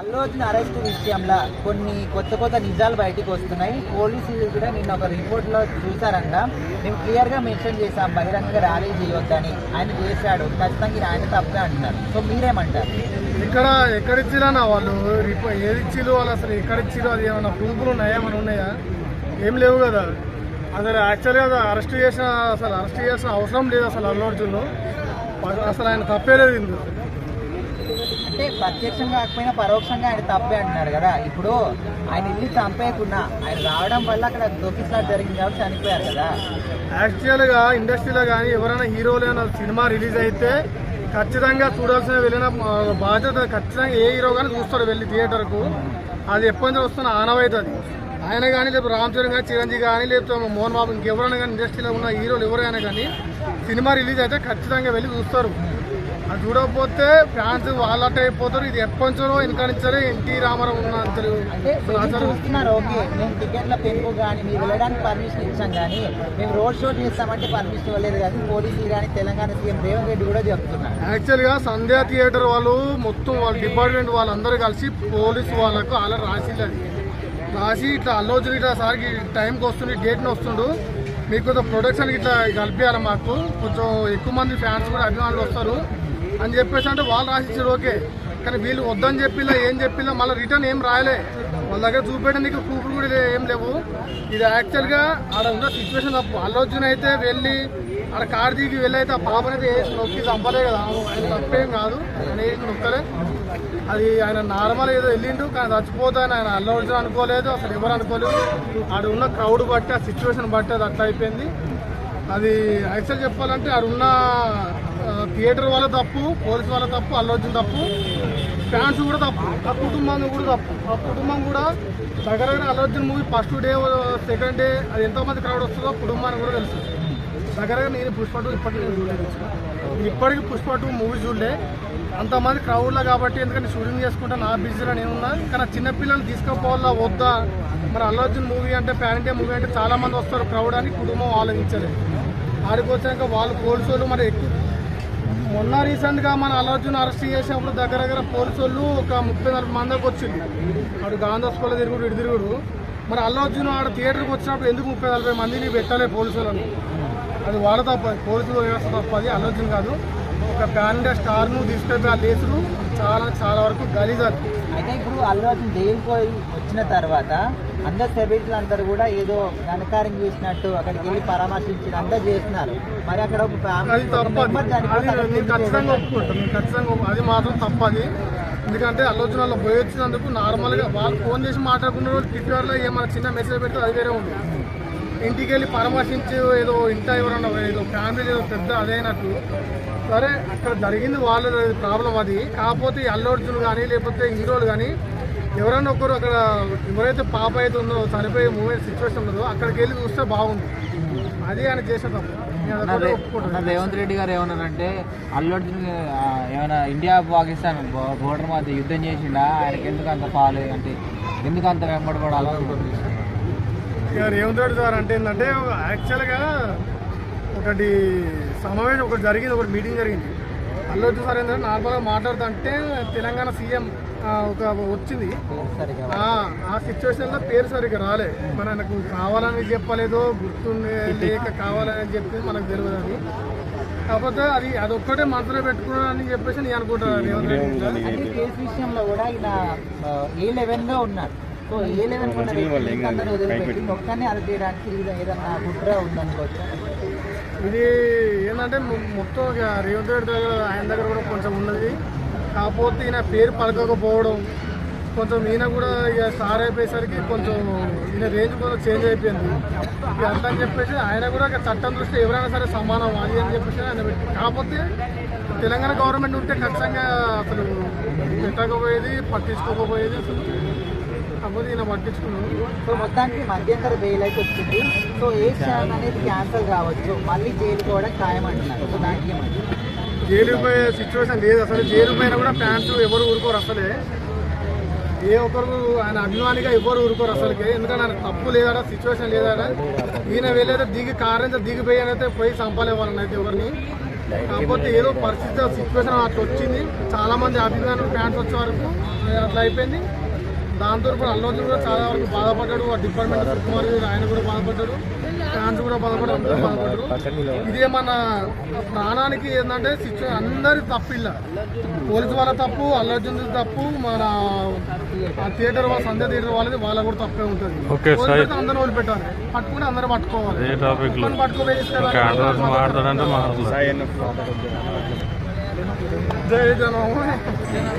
Allu Arjun arrest విషయంలో కొన్ని కొత్త కొత్త నిజాలు బయటకు వస్తున్నాయి. పోలీసులు కూడా నిన్న ఒక రిపోర్ట్లో చూశారంట. చూసారంట మేము క్లియర్గా మెన్షన్ చేసాం బహిరంగంగా ర్యాలీ చేయొద్దని ఆయన చేశాడు. ఖచ్చితంగా ఇది ఆయన తప్పే అంటున్నారు. సో మీరేమంటారు? ఇక్కడ ఎక్కడిచ్చిరా వాళ్ళు? ఏది ఇచ్చిరు వాళ్ళు అసలు? ఎక్కడిచ్చిరు అది ఏమైనా ప్రూఫ్లు ఉన్నాయా? ఏమైనా ఉన్నాయా? ఏం లేవు కదా. అసలు యాక్చువల్గా అరెస్ట్ చేసిన అసలు అరెస్ట్ చేసిన అవసరం లేదు అసలు అల్లు అసలు ఆయన తప్పే లేదు ఇందులో. అంటే ప్రత్యక్షంగా కాకపోయినా పరోక్షంగా ఆయన తప్పే అంటున్నారు కదా. ఇప్పుడు ఆయన ఇల్లు చంపేయకుండా ఆయన రావడం వల్ల అక్కడ దొరికిసారి జరిగింది కాబట్టి చనిపోయారు కదా. యాక్చువల్గా ఇండస్ట్రీలో కానీ ఎవరైనా హీరోలైన సినిమా రిలీజ్ అయితే ఖచ్చితంగా చూడాల్సిన వెళ్ళిన బాధ్యత ఖచ్చితంగా ఏ హీరో కానీ చూస్తాడు వెళ్ళి థియేటర్కు. అది ఎప్పటి నుంచి వస్తున్న ఆనవైతుంది ఆయన కానీ లేకపోతే రామ్ చరణ్ కానీ చిరంజీవి కానీ లేకపోతే మోహన్ బాబు ఇంకెవరైనా కానీ ఇండస్ట్రీలో ఉన్న హీరోలు ఎవరైనా కానీ సినిమా రిలీజ్ అయితే ఖచ్చితంగా వెళ్ళి చూస్తారు. అది చూడకపోతే ఫ్యాన్స్ వాళ్ళటే అయిపోతారు. ఇది ఎప్పటి నుంచో వెనక నుంచే ఎన్టీ రామారావు ఉన్న చూస్తున్నారు ఓకే మేము టికెట్ల పెంపు కానీ మీరు వెళ్ళడానికి పర్మిషన్ ఇచ్చాం కానీ మేము రోడ్ షో చేస్తామంటే పర్మిషన్ ఇవ్వలేదు కానీ పోలీసులు కానీ తెలంగాణ సీఎం రేవంత్ రెడ్డి కూడా చెప్తున్నారు. యాక్చువల్గా సంధ్యా థియేటర్ వాళ్ళు మొత్తం వాళ్ళ డిపార్ట్మెంట్ వాళ్ళందరూ కలిసి పోలీసు వాళ్ళకు అలా రాసిల్లు అది. రాసి ఇట్లా అల్లోజులు ఇట్లా సార్కి టైంకి వస్తుంది డేట్ని వస్తుండు. మీకు కొంచెం ప్రొడక్షన్ ఇట్లా కలిపియాలి మాకు. కొంచెం ఎక్కువ మంది ఫ్యాన్స్ కూడా అభిమానులు వస్తారు. అని చెప్పేసి అంటే వాళ్ళు రాసిచ్చారు ఓకే. కానీ వీళ్ళు వద్దని చెప్పిలా ఏం చెప్పిలా మళ్ళీ రిటర్న్ ఏం రాయలే. వాళ్ళ దగ్గర చూపెట్టడానికి ప్రూఫ్లు కూడా ఏం లేవు. ఇది యాక్చువల్గా ఆడ ఉన్న సిచ్యువేషన్ తప్పు. ఆలోచన అయితే వెళ్ళి ఆడ కార్ దిగి వెళ్ళైతే ఆ పాపనైతే అయితే వేసి నొక్కి చంపలే కదా. ఆయన తప్పేం కాదు. ఆయన వేసి నొక్కలే. అది ఆయన నార్మల్ ఏదో వెళ్ళిండు కానీ చచ్చిపోతాయని ఆయన అల్లవలసిన అనుకోలేదు అసలు ఎవరు అనుకోలేదు. ఆడ ఉన్న క్రౌడ్ బట్టి ఆ సిచ్యువేషన్ బట్టి అది అట్లా అయిపోయింది. అది యాక్చువల్ చెప్పాలంటే ఆడ ఉన్న థియేటర్ వాళ్ళ తప్పు పోలీసు వాళ్ళ తప్పు అల్లు అర్జున్ తప్పు ఫ్యాన్స్ కూడా తప్పు ఆ కుటుంబాన్ని కూడా తప్పు. ఆ కుటుంబం కూడా దగ్గర అల్లొచ్చిన movie first day second day అది ఎంతమంది క్రౌడ్ వస్తుందో కుటుంబానికి కూడా తెలుసు. దగ్గరగా నేను పుష్ప టూ ఇప్పటికీ నేను చూడలేదు. ఇప్పటికీ పుష్ప టూ మూవీ చూడలే. అంతమంది క్రౌడ్లో కాబట్టి ఎందుకంటే షూటింగ్ చేసుకుంటా నా బిజీలో నేను ఉన్నా కానీ చిన్నపిల్లల్ని తీసుకుపోవాలా వద్దా? మరి అల్లర్జున్ మూవీ అంటే ప్యాన్ ఇండియా మూవీ అంటే చాలామంది వస్తారు క్రౌడ్ అని కుటుంబం ఆలోచించలేదు. ఆడికి వచ్చాక వాళ్ళు పోలీసు వాళ్ళు మరి ఎక్కువ మొన్న రీసెంట్గా మన అల్లర్జున్ అరెస్ట్ చేసినప్పుడు దగ్గర దగ్గర పోలీసు వాళ్ళు ఒక ముప్పై నలభై మందికి వచ్చింది అటు గాంధీ హాస్పిటల్ తిరుగుడు ఇటు తిరుగుడు. మరి అల్లు అర్జున్ ఆడ థియేటర్కి వచ్చినప్పుడు ఎందుకు ముప్పై నలభై మందిని పెట్టాలి పోలీసులను? అది వాళ్ళ తప్ప పోలీసులు వ్యవస్థ తప్ప అది అర్జున్ కాదు. ఒక ప్యాన్ స్టార్ను తీసుకెళ్ళి ఆ లేసులు చాలా చాలా వరకు గలీజారు అయితే ఇప్పుడు అల్లు అర్జున్ వచ్చిన తర్వాత అందరు సెలబ్రిటీలు అందరూ కూడా ఏదో ఘనకార్యం చేసినట్టు అక్కడికి వెళ్ళి పరామర్శించి అందరు చేస్తున్నారు. మరి అక్కడ ఒక ఖచ్చితంగా ఒప్పుకుంటాను ఖచ్చితంగా అది మాత్రం తప్పది. ఎందుకంటే ఆలోచన వాళ్ళు పోయి వచ్చినందుకు నార్మల్గా వాళ్ళు ఫోన్ చేసి మాట్లాడుకున్న రోజు ట్విట్టర్లో ఏమైనా చిన్న మెసేజ్ పెడితే అది వేరే ఉంది. ఇంటికి వెళ్ళి పరామర్శించి ఏదో ఇంట ఎవరన్నా ఏదో ఫ్యామిలీ ఏదో పెద్ద అదైనట్టు. సరే అక్కడ జరిగింది వాళ్ళ ప్రాబ్లం అది. కాకపోతే అల్లు అర్జున్ కానీ లేకపోతే హీరోలు కానీ ఎవరైనా ఒకరు అక్కడ ఎవరైతే పాప అయితే ఉందో చనిపోయే మూమెంట్ సిచ్యువేషన్ ఉన్నదో అక్కడికి వెళ్ళి చూస్తే బాగుంది. అది ఆయన చేసే తప్పు. నేను అన్న అదొకటే రే- ఒప్పుకుంటాను అన్న రేవంత్ రెడ్డి గారు ఏమన్నారంటే అల్లు అర్జున్ ఏమైనా ఇండియా పాకిస్తాన్ బోర్డర్ మధ్య యుద్ధం చేసిండా? ఆయనకి ఎందుకు అంత ఫాలో అంటే ఎందుకు అంత వెంబడబడాలో ఇక రేవంత్ రెడ్డి సార్ అంటే ఏంటంటే యాక్చువల్గా ఒకటి సమావేశం ఒకటి జరిగింది ఒకటి మీటింగ్ జరిగింది. అల్లు అర్జున్ సార్ ఏంటంటే నార్మల్గా మాట్లాడుతుంటే తెలంగాణ సీఎం ఒక వచ్చింది. ఆ, ఆ సిచ్యువేషన్లో పేరు సరిగ్గా రాలే. మన నాకు కావాలని చెప్పలేదో గుర్తుండే లేక కావాలని చెప్పి మనకు తెలియదు అది. కాకపోతే అది అది ఒక్కటే మనసులో పెట్టుకున్నానని చెప్పేసి నేను అనుకుంటాను కేసు విషయంలో కూడా ఈయన ఏ లెవెన్లో ఉన్నారు. సో ఏ లెవెన్ వదిలిపెట్టి ఒక్కనే అరెస్ట్ చేయడానికి ఇది ఏదన్నా కుట్ర ఉందనుకోవచ్చు. ఇది ఏంటంటే మొత్తం ఇక రేవంత్ రెడ్డి దగ్గర ఆయన దగ్గర కూడా కొంచెం ఉన్నది. కాకపోతే ఈయన పేరు పలకకపోవడం కొంచెం ఈయన కూడా ఇక సార్ అయిపోయేసరికి కొంచెం ఈయన రేంజ్ కొంచెం చేంజ్ అయిపోయింది. ఇక అంతా అని చెప్పేసి ఆయన కూడా ఇక చట్టం దృష్టి ఎవరైనా సరే సమానం అది అని చెప్పేసి ఆయన కాకపోతే తెలంగాణ గవర్నమెంట్ ఉంటే ఖచ్చితంగా అసలు పెట్టకపోయేది పట్టించుకోకపోయేది అసలు. కాకపోతే ఈయన పట్టించుకున్నాడు సో మొత్తానికి మధ్యంతర బెయిల్ అయితే వచ్చింది. సో ఏ క్షణం అనేది క్యాన్సల్ కావచ్చు. మళ్ళీ జైలు కూడా ఖాయం అంటున్నారు సో దానికి ఏమంటారు జైలు పోయే సిచ్యువేషన్ లేదు. అసలు జైలు పైన కూడా ఫ్యాన్స్ ఎవరు ఊరుకోరు అసలే. ఏ ఒక్కరు ఆయన అభిమానిగా ఎవరు ఊరుకోరు అసలుకి. ఎందుకంటే ఆయన తప్పు లేదాడ సిచ్యువేషన్ లేదాడ? ఈయన వెళ్ళేదో దిగి కారు అయితే దిగిపోయి అయితే పోయి చంపాలి వాళ్ళని అయితే ఎవరిని. కాకపోతే ఏదో పరిస్థితి సిచ్యువేషన్ అట్లా వచ్చింది. చాలా మంది అభిమానులు ఫ్యాన్స్ వచ్చే వరకు అట్లా అయిపోయింది. దాంతో ఇప్పుడు అల్లు అర్జున్ కూడా చాలా వరకు బాధపడ్డాడు. ఆ డిపార్ట్మెంట్ సుకుమార్ గారు ఆయన కూడా బాధపడ్డాడు. ఫ్యాన్స్ కూడా బాధపడ్డారు అందరూ బాధపడ్డారు. ఇదే మన ప్రాణానికి ఏంటంటే సిచ్యువేషన్ అందరి తప్పు ఇలా పోలీసు వాళ్ళ తప్పు అల్లు అర్జున్ తప్పు మన ఆ థియేటర్ వాళ్ళ సంధ్య థియేటర్ వాళ్ళది వాళ్ళ కూడా తప్పే ఉంటుంది. అందరూ వదిలిపెట్టాలి. పట్టుకుని అందరూ పట్టుకోవాలి. ఏ టాపిక్లో. పట్టుకొని పట్టుకోపోయి తీసుకెళ్ళాలి. ఒక ఆంధ్రాజ్ మాట్లాడాలంటే మాట్లాడలేదు జై జనం